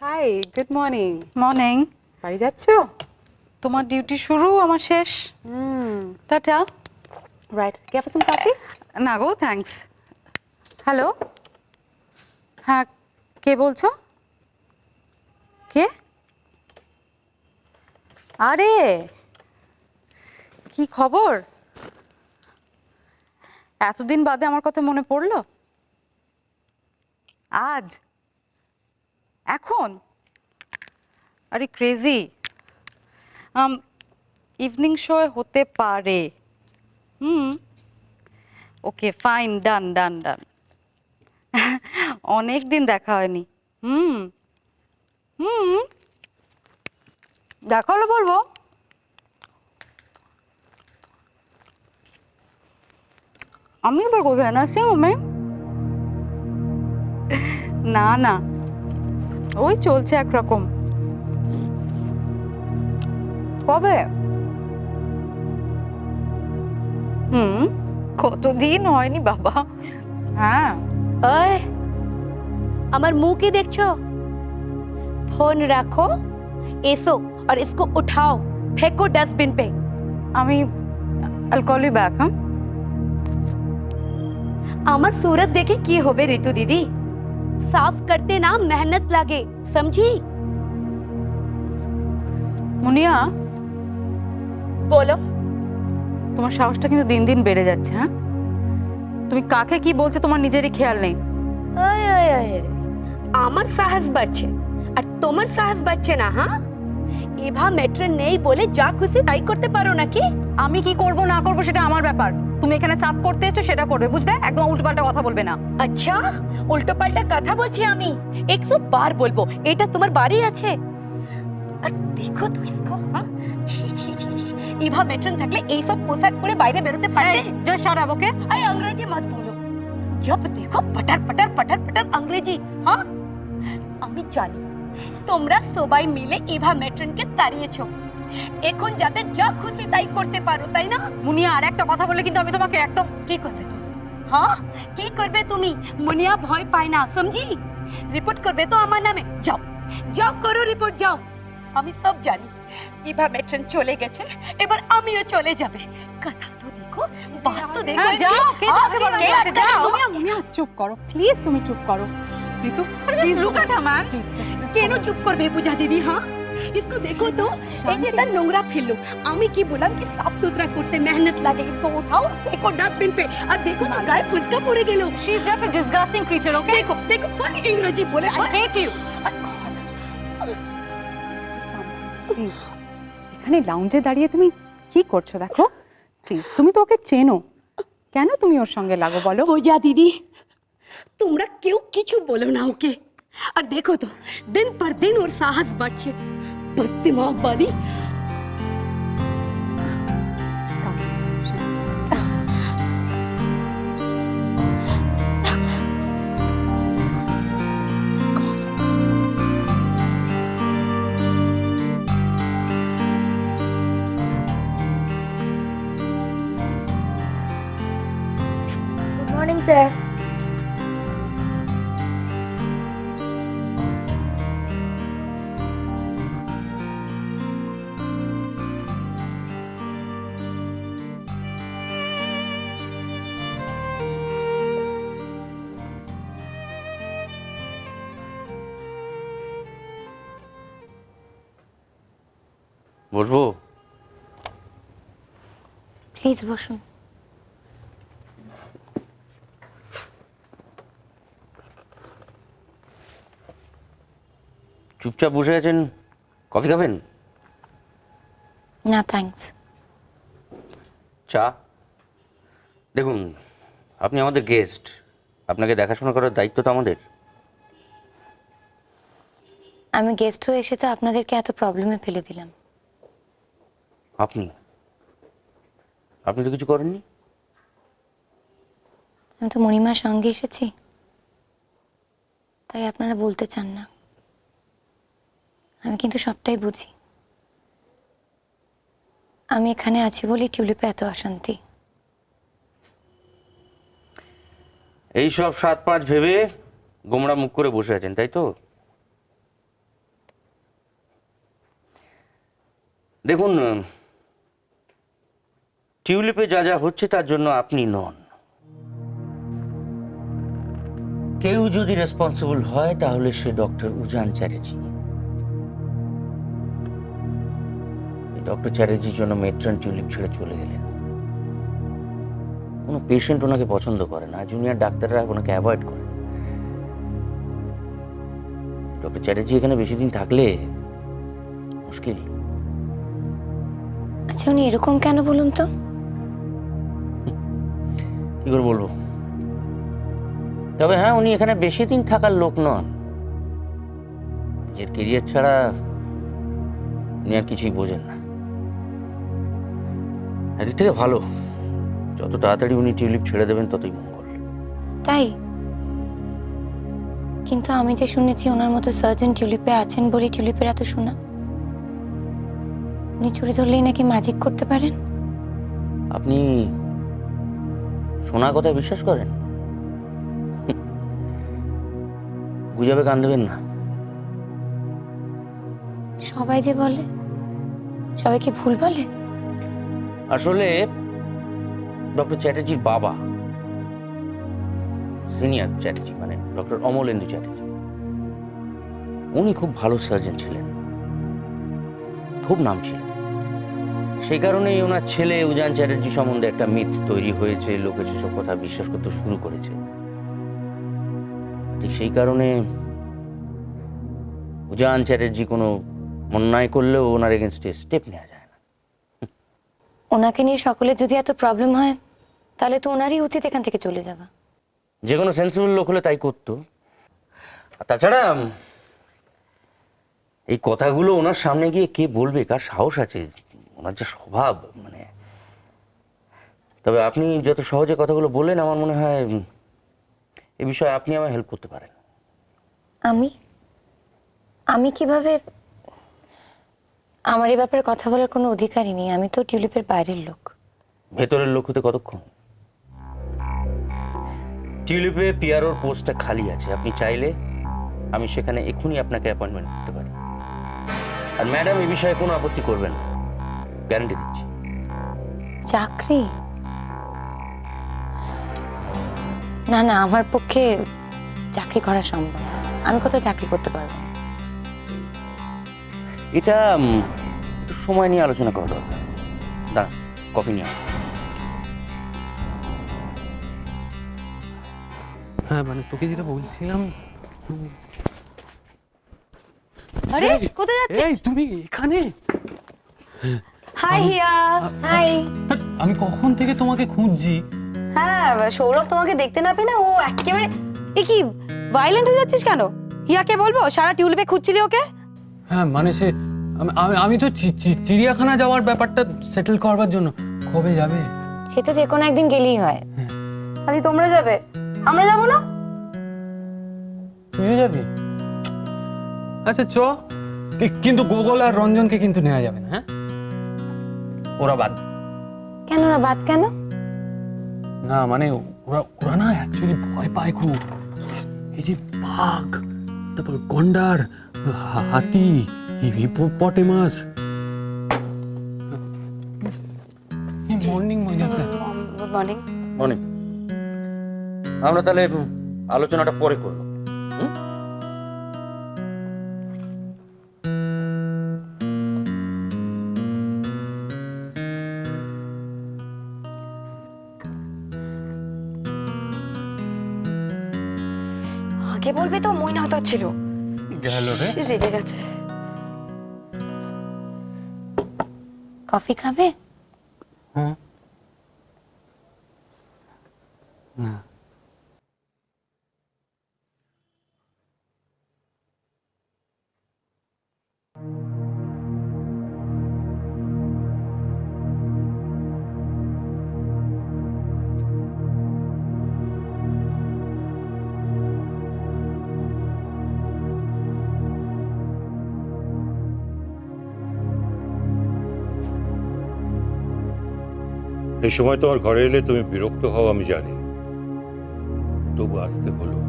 Hi good morning morning বাড়ি যাচ্ছ? তোমার ডিউটি শুরু আমার শেষ। Tata. Right cafe some coffee না গো থ্যাঙ্কস হ্যালো হ্যাঁ কে বলছো? কে? আরে! কি খবর? এতদিন বাদে আমার কথা মনে পড়ল। আজ? এখন? আরে ক্রেজি ইভিনিং শো হতে পারে। হুম। ওকে ফাইন ডান ডান ডান অনেক দিন দেখা হয়নি। হুম। হুম। দেখা হলে বলব। আমি এবার কোথায়? না সে না না। ওই চলছে একরকম কবে হুম কতদিন হয়নি বাবা হ্যাঁ ওই আমার मुंह की দেখছো फोन रखो एसो और इसको उठाओ फेंको डस्टबिन पे আমি আল কল ইউ ব্যাক হ্যাঁ আমার सूरत देखे की होबे ऋतु दीदी साफ करते ना मेहनत लागे समझी মুনিয়া बोलो তোমার সাহসটা কিন্তু দিন দিন বেড়ে যাচ্ছে হ্যাঁ তুমি কাকে কি বলছো তোমার নিজেরই খেয়াল নেই ওই ওই ওই আমার সাহস বাড়ছে আর তোমার সাহস বাড়ছে না হ্যাঁ এভা মেট্রো নেই বলে যা খুশি তাই করতে পারো নাকি আমি কি করব না করব সেটা আমার ব্যাপার তুমি এখানে সাফ করতে এসেছ সেটা করবে বুঝলে? একদম উল্টোপাল্টা কথা বলবে না। আচ্ছা উল্টোপাল্টা কথা বলছি আমি? একটু বার বলব এটা তোমার বাড়ি আছে? আর দেখো তো ইসকো হ্যাঁ? ছি ছি ছি ছি। ইভা মেট্রন থাকলে এইসব পোশাক পরে বাইরে বেরোতে পারবে? যা সরাব ওকে। আরে ইংরেজি মত বলো। জব দেখো পটার পটার পটার পটার ইংরেজি হ্যাঁ? আমি জানি তোমরা সবাই মিলে ইভা মেট্রনকে তাড়িয়েছো। এখন যাতে যা খুশি তাই করতে পারো তাই না মুনিয়া আর একটা কথা বললে কিন্তু আমি তোমাকে একদম কি করবে তুমি হ্যাঁ কি করবে তুমি মুনিয়া ভয় পায় না সমঝি রিপোর্ট করবে তো আমার নামে যাও যাও করো রিপোর্ট যাও আমি সব জানি ইভা মেট্রন চলে গেছে এবার আমিও চলে যাবে কথা তো দেখো বাত তো দেখো হ্যাঁ, যাও, কে হ্যাঁ, তোমাকে? কে যাও। মুনিয়া মুনিয়া চুপ করো প্লিজ তুমি চুপ করো ঋতু প্লিজ লুক এট কেন চুপ করবে পূজা দিদি হ্যাঁ इसको देखो तो এই যে তার নোংরা ফেললো আমি কি বললাম কি সাফ সুতরা করতে মেহনত লাগে इसको उठाओ देखो डस्टबिन पे और देखो तो गाय ফুচকা পড়ে গেল she is just a disgusting creature okay দেখো দেখো কোন ইংরেজি বলে আই হেট ইউ প্লিজ এখানে লাউঞ্জে দাঁড়িয়ে তুমি কি করছো দেখো প্লিজ তুমি তো ওকে চেনো কেন তুমি ওর সঙ্গে লাগো বলো পূজা দিদি তোমরা কেউ কিছু বলো না ওকে আর দেখো তো দিন পর দিন ওর সাহস বাড়ছে But दिमाग वाली morning, sir. বসবো? প্লিজ বসুন। চুপচাপ বসে আছেন? কফি খাবেন? না থ্যাঙ্কস চা? দেখুন আপনি আমাদের গেস্ট আপনাকে দেখাশোনা করার দায়িত্ব তো আমাদের। আমি গেস্ট হয়ে এসে তো আপনাদেরকে এত প্রবলেমে ফেলে দিলাম। আপনি? আপনি তো কিছু করেননি? আমি তো মণিমার সঙ্গে এসেছি। তাই আপনারা বলতে চান না। আমি কিন্তু সবটাই বুঝি। আমি এখানে আছি বলি টিউলিপে এত অশান্তি। এই সব সাত পাঁচ ভেবে গোমরা মুখ করে বসে আছেন তাই তো? দেখুন টিউলিপে যা যা হচ্ছে তার জন্য আপনি নন। কেউ যদি রেসপন্সিবল হয়, তাহলে সে ডক্টর উজান চ্যাটার্জি। ডক্টর চ্যাটার্জির জন্য মেট্রন টিউলিপ ছেড়ে চলে গেলেন। কোনো পেশেন্ট ওনাকে পছন্দ করে না জুনিয়র ডাক্তাররা ওনাকে অ্যাভয়েড করে। ডক্টর চ্যাটার্জি এখানে বেশি দিন থাকলে মুশকিল। আচ্ছা উনি এরকম কেন বলুন তো? কি করে বলব? তবে হ্যাঁ উনি এখানে বেশি দিন থাকার লোক নন। নিজের কেরিয়ার ছাড়া উনি আর কিছুই বোঝেন না। এদিক থেকে ভালো যত তাড়াতাড়ি উনি টিউলিপ ছেড়ে দেবেন ততই মঙ্গল। তাই? কিন্তু আমি যে শুনেছি ওনার মতো সার্জন টিউলিপে আছেন বলে টিউলিপের এত শোনা উনি চুরি ধরলেই নাকি ম্যাজিক করতে পারেন? আপনি শোনা কথা বিশ্বাস করেন? গুজাবে কান দেবেন না। সবাই যে বলে সবাই কি ভুল বলে? আসলে ডক্টর চ্যাটার্জির বাবা সিনিয়র চ্যাটার্জি মানে ডক্টর অমলেন্দু চ্যাটার্জি উনি খুব ভালো সার্জন ছিলেন। খুব নাম ছিল সেই কারণেই ওনার ছেলে উজান চ্যাটার্জি সম্বন্ধে একটা মিথ তৈরি হয়েছে লোকে সেসব কথা বিশ্বাস করতে শুরু করেছে। ঠিক সেই কারণে উজান চ্যাটার্জি কোনো অন্যায় করলেও ওনার এগেনস্টে স্টেপ নেওয়া যায় না। ওনাকে নিয়ে সকলের যদি এত প্রবলেম হয় তাহলে তো ওনারই উচিত এখান থেকে চলে যাওয়া। যে কোনো সেন্সিবল লোক হলে তাই করতো। আর তাছাড়া এই কথাগুলো ওনার সামনে গিয়ে কে বলবে কার সাহস আছে? ওনার যে স্বভাব মানে তবে আপনি যত সহজে কথাগুলো বললেন আমার মনে হয় এ বিষয়ে আপনি আমায় হেল্প করতে পারেন। আমি? আমি কীভাবে? আমার এই ব্যাপারে কথা বলার কোনো অধিকারই নেই। আমি তো টিউলিপের বাইরের লোক। ভেতরের লোক হতে কতক্ষণ? টিউলিপে পিয়ারোর পোস্টটা খালি আছে। আপনি চাইলে আমি সেখানে এক্ষুনি আপনাকে অ্যাপয়েন্টমেন্ট করতে পারি। আর ম্যাডাম এই বিষয়ে কোনো আপত্তি করবেন না। গ্যারান্টি দিচ্ছি। চাকরি? না না আমার পক্ষে চাকরি করা সম্ভব। আমি কোথাও চাকরি করতে পারব? এটা উম, একটু সময় নিয়ে আলোচনা করা দরকার। দাঁড়া কফি নিয়ে আয়। হ্যাঁ মানে তোকে যেটা বলছিলাম আরে কোথায় যাচ্ছিস? এই তুমি এখানে? হাই হিয়া হাই আমি কখন থেকে তোমাকে খুঁজছি? হ্যাঁ সৌরভ তোমাকে দেখতে না পেয়ে না ও একেবারে এ কি ভাইলেন্ট হয়ে যাচ্ছিস কেন? হিয়াকে বলব? সারা টিউলিপে খুঁজছিলি ওকে? হ্যাঁ মানে সে আমি- আমি তো চিড়িয়াখানা যাওয়ার ব্যাপারটা সেটেল করবার জন্য। কবে যাবে? সে তো যে কোনো একদিন গেলেই হয়। আরে তোমরা যাবে? আমরা যাব না? তুইও যাবি? আচ্ছা চ। কিন্তু গোগল আর রঞ্জনকে কিন্তু নেওয়া যাবে না হ্যাঁ? ওরা বাদ। কেন না বাদ কেন? না মানে ওরা ওরা না অ্যাকচুয়ালি ভয় পায় খুব। এই যে বাঘ তারপর গন্ডার হাতি হিপোপটেমাস। মর্নিং মর্নিং আমরা তাহলে আলোচনাটা পরে করব। আগে বলবে তো? মইনা হতা ছিল। গেল রে। রেগে গেছে। কফি খাবে? হ্যাঁ। এই সময় তোমার ঘরে এলে তুমি বিরক্ত হও, আমি জানি। তবু আসতে হলো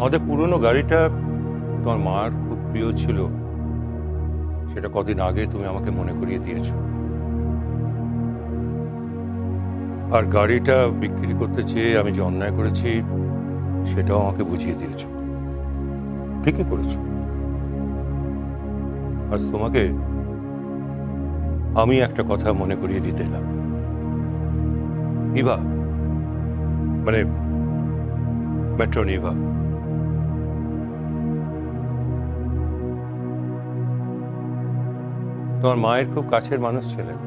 আমাদের পুরনো গাড়িটা তোমার মার খুব প্রিয় ছিল। সেটা কদিন আগে তুমি আমাকে মনে করিয়ে দিয়েছ। আর গাড়িটা বিক্রি করতে চেয়ে আমি যে অন্যায় করেছি, সেটাও আমাকে বুঝিয়ে দিয়েছ। ঠিকই করেছ। আজ তোমাকে আমি একটা কথা মনে করিয়ে দিতে এলাম। ইভা মানে মেট্রন ইভা। তোমার মায়ের খুব কাছের মানুষ ছিলেন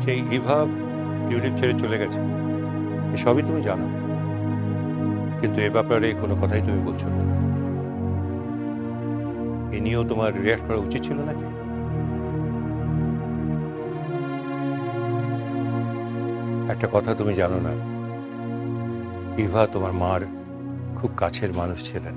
সেই ইভা টিউলিপ ছেড়ে চলে গেছে। এসবই তুমি জানো। কিন্তু এ ব্যাপারে কোনো কথাই তুমি বলছো না। এ নিয়েও তোমার রিয়াক্ট করা উচিত ছিল নাকি? একটা কথা তুমি জানো না, ইভা তোমার মার খুব কাছের মানুষ ছিলেন।